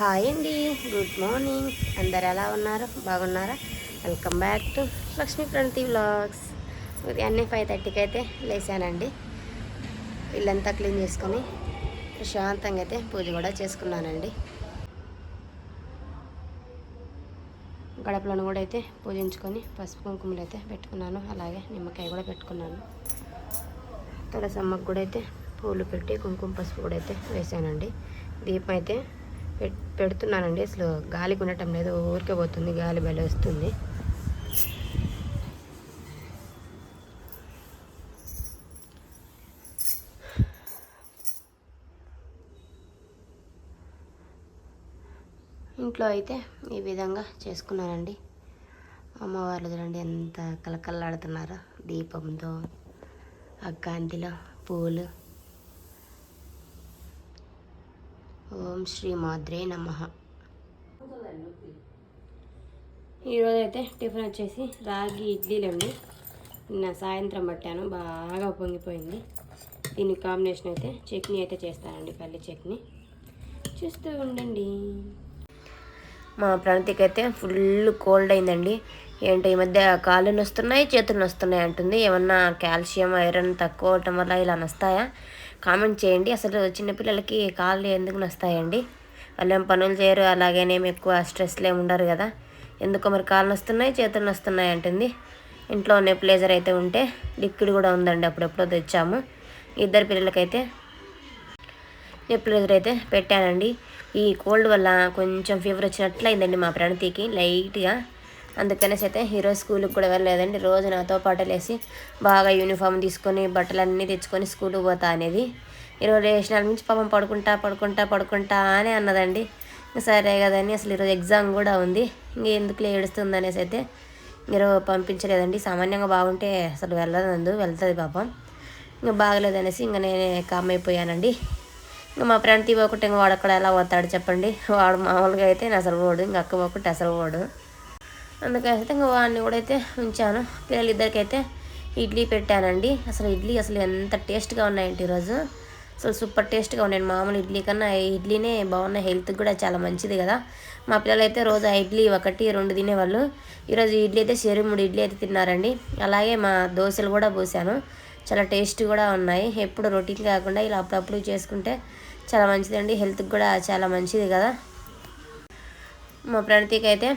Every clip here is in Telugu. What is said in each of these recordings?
హాయ్ అండి గుడ్ మార్నింగ్. అందరు ఎలా ఉన్నారు? బాగున్నారా? Welcome back to Lakshmi Pranathi vlogs. ఉదయాన్నే ఫైవ్ థర్టీకి అయితే లేచానండి. ఇల్లంతా క్లీన్ చేసుకొని ప్రశాంతంగా అయితే పూజ కూడా చేసుకున్నానండి. గడపలను కూడా అయితే పూజించుకొని పసుపు కుంకుమలు అయితే పెట్టుకున్నాను. అలాగే నిమ్మకాయ కూడా పెట్టుకున్నాను. తులసమ్మకు కూడా అయితే పూలు పెట్టి కుంకుమ పసుపు కూడా అయితే వేసానండి. దీపం అయితే పెడుతున్నానండి. అసలు గాలికి ఉండటం లేదు. ఊరికే పోతుంది. గాలి బలి వస్తుంది. ఇంట్లో అయితే ఈ విధంగా చేసుకున్నానండి. అమ్మవార్లు చూడండి ఎంత కలకల్లాడుతున్నారో దీపంతో ఆ పూలు ఓం శ్రీ మాద్రే నమ. ఈరోజు అయితే టిఫిన్ వచ్చేసి రాగి ఇడ్లీలండి. నిన్న సాయంత్రం పట్టాను బాగా పొంగిపోయింది. దీని కాంబినేషన్ అయితే చట్నీ అయితే చేస్తానండి పల్లి చట్నీ. చూస్తూ ఉండండి. మా ప్రణతికి అయితే ఫుల్ కోల్డ్ అయిందండి. ఏంటో ఈ మధ్య కాళ్ళు నొస్తున్నాయి చేతులు నొస్తున్నాయి అంటుంది. ఏమన్నా కాల్షియం ఐరన్ తక్కువ అవటం వల్ల ఇలా నొస్తాయా? కామెంట్ చేయండి. అసలు చిన్నపిల్లలకి కాళ్ళు ఎందుకు నొస్తాయండి? వాళ్ళు ఏం పనులు చేయరు అలాగేనేమి ఎక్కువ స్ట్రెస్లో ఏమి ఉండరు కదా. ఎందుకో మరి కాళ్ళు నొస్తున్నాయి చేతులు నొస్తున్నాయి అంటుంది. ఇంట్లో ప్లేజర్ అయితే ఉంటే లిక్విడ్ కూడా ఉందండి అప్పుడెప్పుడో తెచ్చాము. ఇద్దరు పిల్లలకైతే నెప్లైజర్ అయితే పెట్టానండి. ఈ కోల్డ్ వల్ల కొంచెం ఫీవర్ వచ్చినట్లయిందండి మా ప్రణతికి. లైట్గా అందుకనేసి అయితే హీరో స్కూల్కి కూడా వెళ్ళలేదండి. రోజు నాతో పాటు లేసి బాగా యూనిఫామ్ తీసుకొని బట్టలన్నీ తెచ్చుకొని స్కూల్కి పోతా అనేది. ఈరోజు లేచినాల నుంచి పాపం పడుకుంటా పడుకుంటా పడుకుంటా అని అన్నదండి. సరే కదని అసలు ఈరోజు ఎగ్జామ్ కూడా ఉంది. ఇంక ఎందుకు ఏడుస్తుంది అనేసి అయితే మీరు పంపించలేదండి. సామాన్యంగా బాగుంటే అసలు వెళ్ళదు వెళ్తుంది పాపం. ఇంకా బాగలేదనేసి ఇంకా నేనే కామ్ అయిపోయానండి ఇంకా మా ఫ్రెండ్ తీ ఒకటి ఇంకా వాడు అక్కడ ఎలా పోతాడు చెప్పండి? వాడు మామూలుగా అయితే నేను అసలు పోడు ఇంకా అక్క ఒకటి అసలు పోడు. అందుకైతే ఇంకా వాడిని కూడా అయితే ఉంచాను. పిల్లలు ఇద్దరికైతే ఇడ్లీ పెట్టానండి. అసలు ఇడ్లీ అసలు ఎంత టేస్ట్గా ఉన్నాయండి ఈరోజు. అసలు సూపర్ టేస్ట్గా ఉన్నాయి. మామూలు ఇడ్లీ కన్నా ఇడ్లీనే బాగున్నాయి హెల్త్కి కూడా చాలా మంచిది కదా. మా పిల్లలు అయితే రోజు ఆ ఇడ్లీ ఒకటి రెండు తినేవాళ్ళు. ఈరోజు ఇడ్లీ అయితే చెరు మూడు ఇడ్లీ అయితే తిన్నారండి. అలాగే మా దోశలు కూడా పోసాను. చాలా టేస్ట్ కూడా ఉన్నాయి. ఎప్పుడు రొటీన్ కాకుండా ఇలా అప్పుడప్పుడు చేసుకుంటే చాలా మంచిదండి. హెల్త్కి కూడా చాలా మంచిది కదా. మా ప్రణతికి అయితే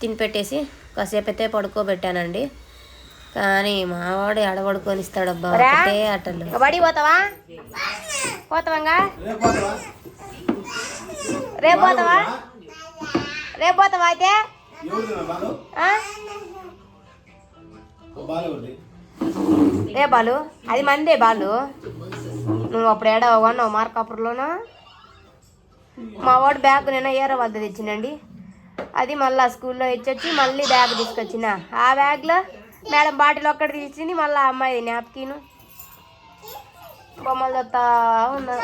తిని పెట్టేసి కాసేపు అయితే పడుకోబెట్టానండి కానీ మావాడు ఎడబడుకొని ఇస్తాడబ్బా ఒకటే ఆటలు. బడి పోతావా? పోతావంగా? రేపు పోతావా? రేపు పోతావా అయితే? ఏ బాలు అది మందే బాలు. నువ్వు అప్పుడు ఏడా కొన్నావు మార్కాపురంలోనా? మా వాడు బ్యాగ్ నేను ఏరో వద్ద తెచ్చిండండి. అది మళ్ళీ స్కూల్లో ఇచ్చొచ్చి మళ్ళీ బ్యాగ్ తీసుకొచ్చిన. ఆ బ్యాగ్లో మేడం బాటిల్ ఒక్కటి తీసింది మళ్ళీ అమ్మాయి నాప్కిన్ బొమ్మలు చెప్తా ఉన్నారు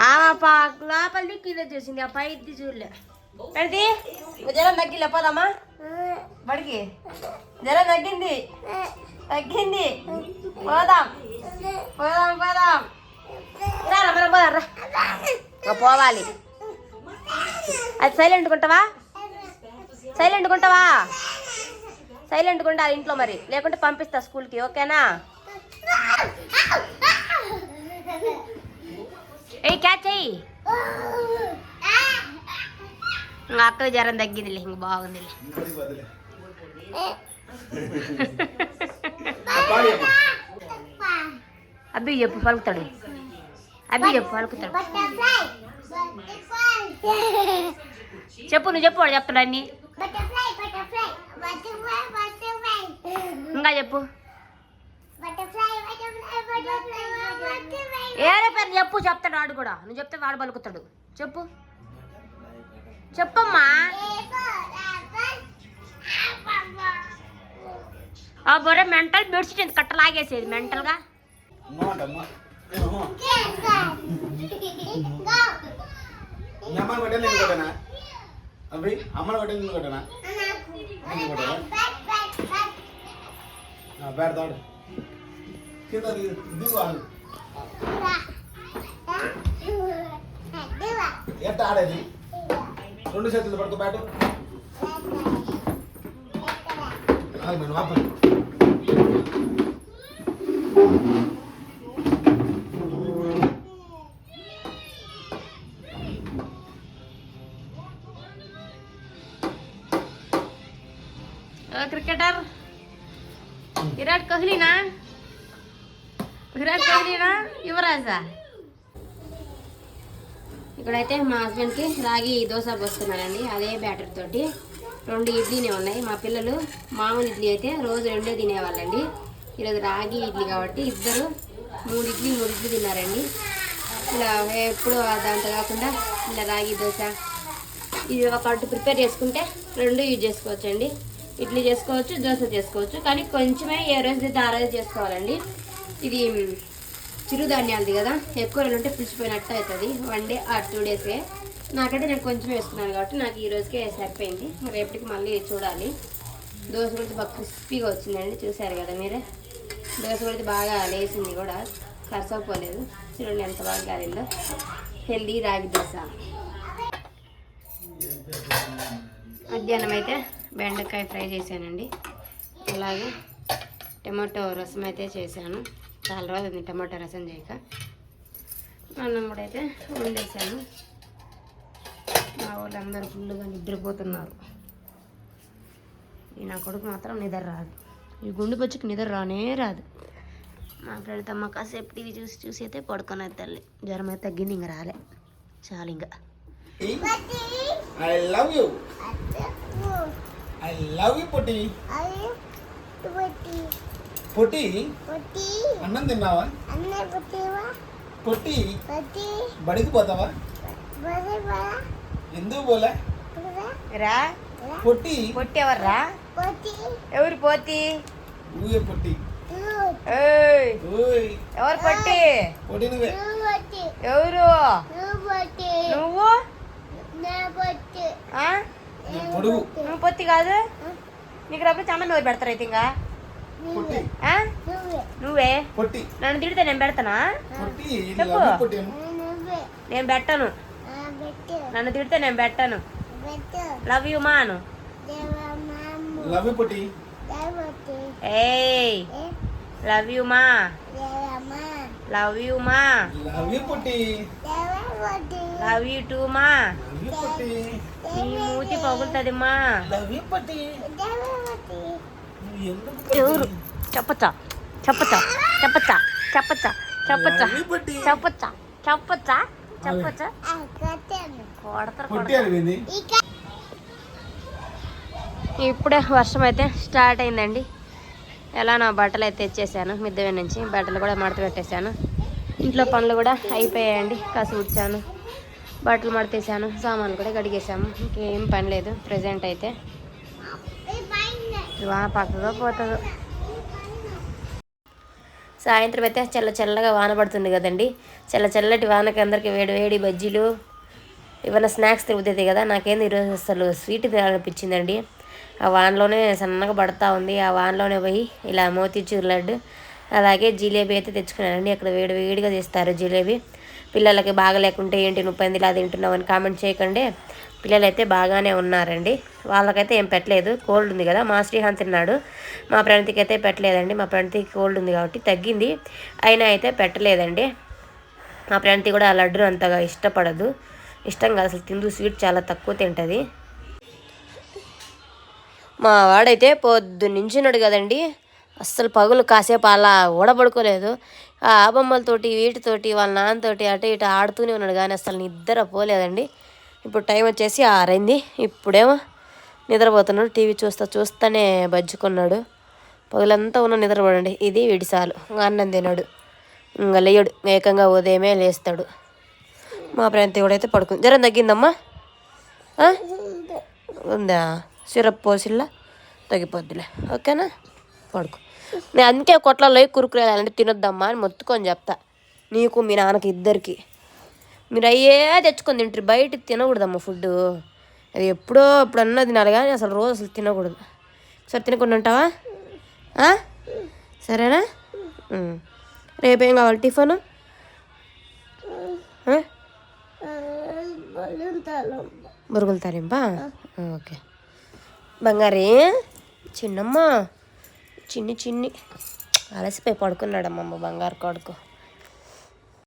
ఆమె పా- లోపల కింద చేసింది ఆ పైది చూడలే. పెడితే? జ్వరం తగ్గిలే పోదామా? బడికి? జ్వరం తగ్గింది. తగ్గింది. పోదాం. పోదాం పోదాం. రారా మనం పోదాం రా ఇంకా పోవాలి. అది సైలెంట్ ఉంటావా? సైలెంట్ ఉంటావా? సైలెంట్ ఉండాలి ఇంట్లో మరి. లేకుంటే పంపిస్తా స్కూల్కి ఓకేనా? ఏ క్యాచ్ అయ్యి అక్క జ్వరం తగ్గిందిలే ఇంక బాగుందిలే. అబ్బి చెప్పు పలుకుతాడు. అబ్బి చెప్పు పలుకుతాడు చెప్పు నువ్వు చెప్పు వాడు చెప్తాడు అన్ని. ఇంకా చెప్పు. ఏరే పేరు చెప్పు చెప్తాడు వాడు కూడా. నువ్వు చెప్తే వాడు పలుకుతాడు. చెప్పు. చెప్పమ్మా. ఆ బొర్రె మెంటల్ బెడ్షీట్ ఎంత కట్ట లాగేసేది మెంటల్గా? అమ్మని కొట్టాను నేను కొట్టానా అవి అమ్మని కొట్టాను నేను కొట్టానా నేను కొట్టానా పెడతాడు కింద దిగు వాళ్ళు ఎట్ట ఆడేది రెండు చేతులు పడుకో బ్యాటు ఆగు మేడం, ఆపు. కోహ్లీనా విరాట్ కోహ్లీనా యువరాజా ఇక్కడైతే మా హస్బెండ్కి రాగి దోశ పోస్తున్నానండి అదే బ్యాటర్ తోటి. రెండు ఇడ్లీనే ఉన్నాయి. మా పిల్లలు మామూలు ఇడ్లీ అయితే రోజు రెండే తినేవాళ్ళండి. ఈరోజు రాగి ఇడ్లీ కాబట్టి ఇద్దరు మూడు ఇడ్లీ మూడు ఇడ్లీ తిన్నారండి. ఇలా ఎప్పుడు దాంతో కాకుండా ఇలా రాగి దోశ ఇది ఒక ప్రిపేర్ చేసుకుంటే రెండు యూజ్ చేసుకోవచ్చండి. ఇడ్లీ చేసుకోవచ్చు దోశ చేసుకోవచ్చు. కానీ కొంచెమే ఏ రోజు అయితే ఆ రోజు చేసుకోవాలండి. ఇది చిరుధాన్యాలది కదా. ఎక్కువ రోజులు ఉంటే పులిచిపోయినట్టు అవుతుంది. వన్ డే ఆర్ టూ డేసే. నాకంటే నేను కొంచెం వేసుకున్నాను కాబట్టి నాకు ఈ రోజుకే సరిపోయింది. రేపటికి మళ్ళీ చూడాలి. దోశ కూడా బాగా క్రిస్పీగా వచ్చిందండి. చూసారు కదా మీరే? దోశ కూడా బాగా లేచింది కూడా. కరసపోలేదు. చూడండి ఎంత బాగా గాలిందో. హెల్దీ రాగి దోశ. మధ్యాహ్నం అయితే బెండకాయ ఫ్రై చేశానండి. అలాగే టమాటో రసం అయితే చేశాను. చాలా రోజులు టమాటో రసం చేయక. అన్నం కూడా అయితే వండేసాను మా వాళ్ళందరూ ఫుల్గా నిద్రపోతున్నారు. ఈ నా కొడుకు మాత్రం నిద్ర రాదు. ఈ గుండు పచ్చికి నిద్ర రానే రాదు. మా ఫ్రెండ్ అమ్మ కాసేపు టీవీ చూసి చూసి అయితే పడుకొని తల్లి. జ్వరం అయితే తగ్గింది ఇంక రాలే. చాలు ఇంకా. I love you I love you పొట్టి పొట్టి అన్నం తిన్నావా పొట్టి బడికి పోతావా ఎందుకు పోలే రా పొట్టి పొట్టి ఎవర్రా ఎవరు పోతి నువ్వే పొట్టి ఏయ్ ఓయ్ ఎవరు పొట్టి పొట్టి నువ్వే ఎవరు నువ్వు ఆ? నీ పొడుగు నువ్వు పొత్తి కాదు? నీకు రబ్బు చమ్మని నోరు పెడతారు అయితే ఇంకా? పొట్టి ఆ? నువ్వే. పొట్టి నన్ను తిడితే నేను పెడతానా? పొట్టి చెప్పు. నేను పెట్టను. నన్ను తిడితే నేను పెట్టను. లవ్ యూ మా అను లవ్ లవ్ యూ మా. లవ్ యూ మా లవ్ యూ పొట్టి లవ్ యూ టూ మా లవ్ యూ పొట్టి నీ మూతి పగులుతుంది మా. లవ్ యూ పొట్టి ఎవరు? చెప్పచ్చా. చెప్పచ్చా. చెప్పచ్చా. చెప్పచ్చా. చెప్పచ్చా. చెప్పచ్చా. చెప్పచ్చా. చెప్పచ్చా. కొడతారు ఇప్పుడే వర్షం అయితే స్టార్ట్ అయిందండి. ఎలా నా బట్టలు అయితే తెచ్చేసాను మిద్దె నుంచి బట్టలు కూడా మడత పెట్టేశాను. ఇంట్లో పనులు కూడా అయిపోయాయండి కాసు ఉడ్చాను బట్టలు మడతేసాను సామాన్లు కూడా కడిగేసాము ఇంకేం పని లేదు ప్రజెంట్ అయితే. వాన పక్కగా పోతుందో. సాయంత్రం అయితే చల్ల చల్లగా వాన పడుతుంది కదండి. చల్ల చల్లటి వానకి అందరికి వేడి వేడి బజ్జీలు ఏమైనా స్నాక్స్ తిరుగుతుంది కదా నాకేంది ఈరోజు అసలు స్వీట్ తినాలనిపించిందండి ఆ వానలోనే సన్నగా పడతా ఉంది. ఆ వానలోనే పోయి ఇలా మోతీచూర్ లడ్డు అలాగే జిలేబీ అయితే తెచ్చుకున్నానండి. అక్కడ వేడి వేడిగా చేస్తారు జిలేబీ. పిల్లలకి బాగా లేకుంటే ఏంటి నువ్వు పంది ఇలా తింటున్నావు అని కామెంట్ చేయకండి. పిల్లలైతే బాగానే ఉన్నారండి. వాళ్ళకైతే ఏం పెట్టలేదు. కోల్డ్ ఉంది కదా. మా శ్రీహాన్ తిన్నాడు. మా ప్రణతికి అయితే పెట్టలేదండి. మా ప్రణతికి కోల్డ్ ఉంది కాబట్టి తగ్గింది. అయినా అయితే పెట్టలేదండి. మా ప్రణతి కూడా ఆ లడ్డు అంతగా ఇష్టపడదు. ఇష్టం కాదు. అసలు తిందు. స్వీట్ చాలా తక్కువ తింటుంది. మా వాడైతే పొద్దున్నుంచున్నాడు కదండి. అస్సలు పగులు కాసేపు అలా ఊడబడుకోలేదు. ఆ బొమ్మలతోటి వీటితోటి వాళ్ళ నాన్నతోటి అటు ఇటు ఆడుతూనే ఉన్నాడు కానీ అసలు నిద్ర పోలేదండి. ఇప్పుడు టైం వచ్చేసి ఆరైంది. ఇప్పుడేమో నిద్రపోతున్నాడు. టీవీ చూస్తా చూస్తానే బజ్జుకున్నాడు. పగులంతా ఉన్న నిద్రపోడండి. ఇది విడిసాలు అన్నం తినాడు. ఇంకా లేయడు. ఏకంగా ఉదయమే లేస్తాడు. మా ప్రాంతి కూడా అయితే పడుకుంది జ్వరం తగ్గిందమ్మా? ఉందా? సిరప్ పోసిల్లా తగ్గిపోద్దిలే. ఓకేనా? పడుకో. నేను అందుకే కొట్లలో కురుకురేయాలంటే తినొద్దమ్మా అని మొత్తుకొని చెప్తా. నీకు మీ నాన్నకి ఇద్దరికి. మీరు అయ్యే తెచ్చుకొని తింటారు. బయట తినకూడదమ్మా ఫుడ్ అది ఎప్పుడో ఎప్పుడన్నా తినాలి కానీ అసలు రోజు అసలు తినకూడదు. సరే తినకుండా ఉంటావా? సరేనా. రేపేం కావాలి? టిఫను? మురుగుల తాలింపా. ఓకే. బంగారే? చిన్నమ్మ. చిన్ని చిన్ని. అలసిపోయి పడుకున్నాడమ్మమ్మ బంగారు కొడుకు.